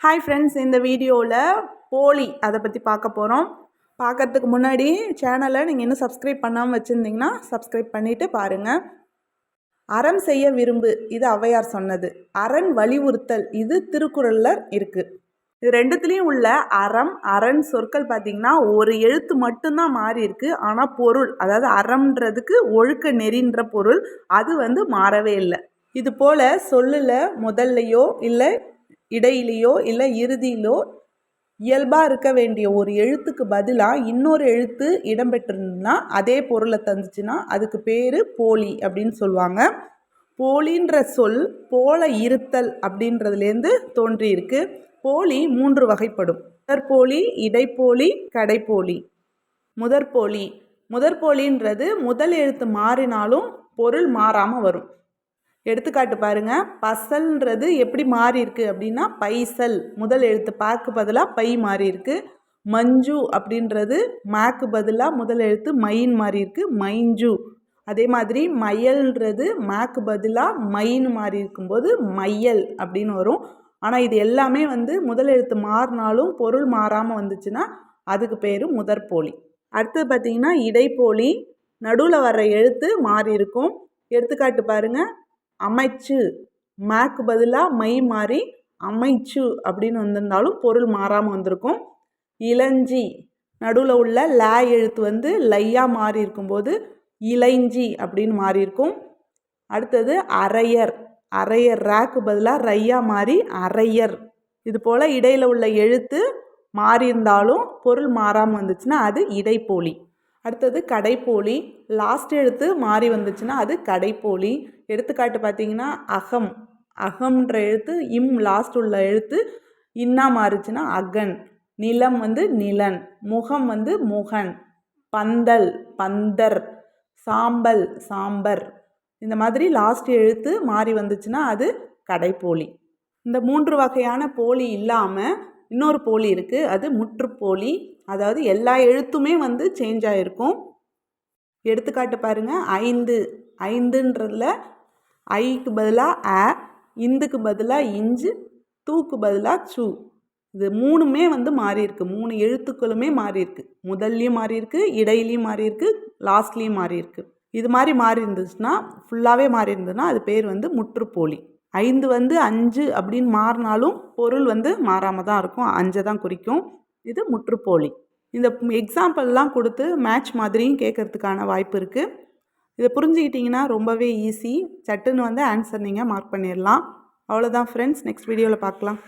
Hi friends இந்த வீடியோவில் போலி அதை பற்றி பார்க்க போகிறோம் பார்க்கறதுக்கு முன்னாடி சேனலை நீங்கள் இன்னும் சப்ஸ்கிரைப் பண்ணாமல் வச்சுருந்தீங்கன்னா சப்ஸ்கிரைப் பண்ணிவிட்டு பாருங்கள் அறம் செய்ய விரும்பு இது ஔவையார் சொன்னது. அரண் வலியுறுத்தல் இது திருக்குறளில் இருக்குது இது ரெண்டுத்துலேயும் உள்ள அறம் அரண் சொற்கள் பார்த்திங்கன்னா ஒரு எழுத்து மட்டும்தான் மாறி இருக்குது ஆனால் பொருள் அதாவது அறம்ன்றதுக்கு ஒழுக்க நெறின்ற பொருள் அது வந்து மாறவே இல்லை. இது போல் சொல்லில் முதல்லையோ இல்லை இடையிலேயோ இல்லை இறுதியிலோ இயல்பாக இருக்க வேண்டிய ஒரு எழுத்துக்கு பதிலாக இன்னொரு எழுத்து இடம்பெற்றிருந்ததுன்னா அதே பொருளை தந்துச்சுன்னா அதுக்கு பேர் போலி அப்படின்னு சொல்லுவாங்க. போலின்ற சொல் போல இருத்தல் அப்படின்றதுலேருந்து தோன்றியிருக்கு. போலி மூன்று வகைப்படும். முதற்போலி இடைப்போலி கடைப்போலி. முதற்போலி. முதற்போலின்றது முதல் எழுத்து மாறினாலும் பொருள் மாறாமல் வரும். எடுத்துக்காட்டு பாருங்க. பசல்ன்றது எப்படி மாறியிருக்கு அப்படின்னா பைசல். முதல் எழுத்து பாக்கு பதிலாக பை மாறியிருக்கு. மஞ்சு அப்படின்றது மேக்கு பதிலாக முதல் எழுத்து மைன் மாறிருக்கு மைஞ்சு. அதே மாதிரி மையல்ன்றது மேக்கு பதிலாக மைன்னு மாறி இருக்கும்போது மையல் அப்படின்னு வரும். ஆனால் இது எல்லாமே வந்து முதல் எழுத்து மாறினாலும் பொருள் மாறாமல் வந்துச்சுன்னா அதுக்கு பேர் முதற்போலி. அடுத்தது பார்த்திங்கன்னா இடைப்போலி. நடுவில் வர்ற எழுத்து மாறி இருக்கும் எடுத்துக்காட்டு பாருங்கள் அமைச்சு. மேக்கு பதிலாக மை மாறி அமைச்சு அப்படின்னு வந்திருந்தாலும் பொருள் மாறாமல் வந்திருக்கும். இளஞ்சி. நடுவில் உள்ள ல எழுத்து வந்து லையாக மாறி இருக்கும்போது இளைஞ்சி அப்படின்னு மாறி இருக்கும். அடுத்தது அரையர். அரையர் ரேக்கு பதிலாக ரையா மாறி அரையர். இது போல் இடையில் உள்ள எழுத்து மாறி இருந்தாலும் பொருள் மாறாமல் வந்துச்சுன்னா அது இடைப்போலி. அடுத்தது கடைப்போலி. லாஸ்ட் எழுத்து மாறி வந்துச்சுன்னா அது கடைப்போலி. எடுத்துக்காட்டு பார்த்தீங்கன்னா அகம். அகம்ன்ற எழுத்து இம் லாஸ்ட் உள்ள எழுத்து இன்னா மாறுச்சுன்னா அகன். நிலம் வந்து நிலன். முகம் வந்து முகன். பந்தல் பந்தர். சாம்பல் சாம்பர். இந்த மாதிரி லாஸ்ட் எழுத்து மாறி வந்துச்சுன்னா அது கடைப்போலி. இந்த மூன்று வகையான போலி இல்லாமல் இன்னொரு போலி இருக்குது அது முற்றுப்போலி. அதாவது எல்லா எழுத்துமே வந்து சேஞ்ச் ஆகிருக்கும் எடுத்துக்காட்டு பாருங்கள் ஐந்து. ஐந்துன்றதில் ஐக்கு பதிலாக ஆ இந்துக்கு பதிலாக இஞ்சு தூக்கு பதிலாக சு. இது மூணுமே வந்து மாறியிருக்கு. மூணு எழுத்துக்களுமே மாறியிருக்கு. முதல்லையும் மாறியிருக்கு இடையிலையும் மாறியிருக்கு லாஸ்ட்லேயும் மாறியிருக்கு. இது மாதிரி மாறி இருந்துச்சுன்னா ஃபுல்லாகவே மாறி இருந்ததுன்னா அது பேர் வந்து முற்றுப்போலி. ஐந்து வந்து அஞ்சு அப்படின்னு மாறினாலும் பொருள் வந்து மாறாமல் தான் இருக்கும். அஞ்சை தான் குறிக்கும். இது முற்றுப்போலி. இந்த எக்ஸாம்பிள்லாம் கொடுத்து மேட்ச் மாதிரியும் கேட்குறதுக்கான வாய்ப்பு இருக்குது இதை புரிஞ்சுக்கிட்டிங்கன்னா ரொம்பவே ஈஸி சட்டுன்னு வந்து ஆன்சர் நீங்கள் மார்க் பண்ணிடலாம். அவ்வளோதான் ஃப்ரெண்ட்ஸ் நெக்ஸ்ட் வீடியோவில் பார்க்கலாம்.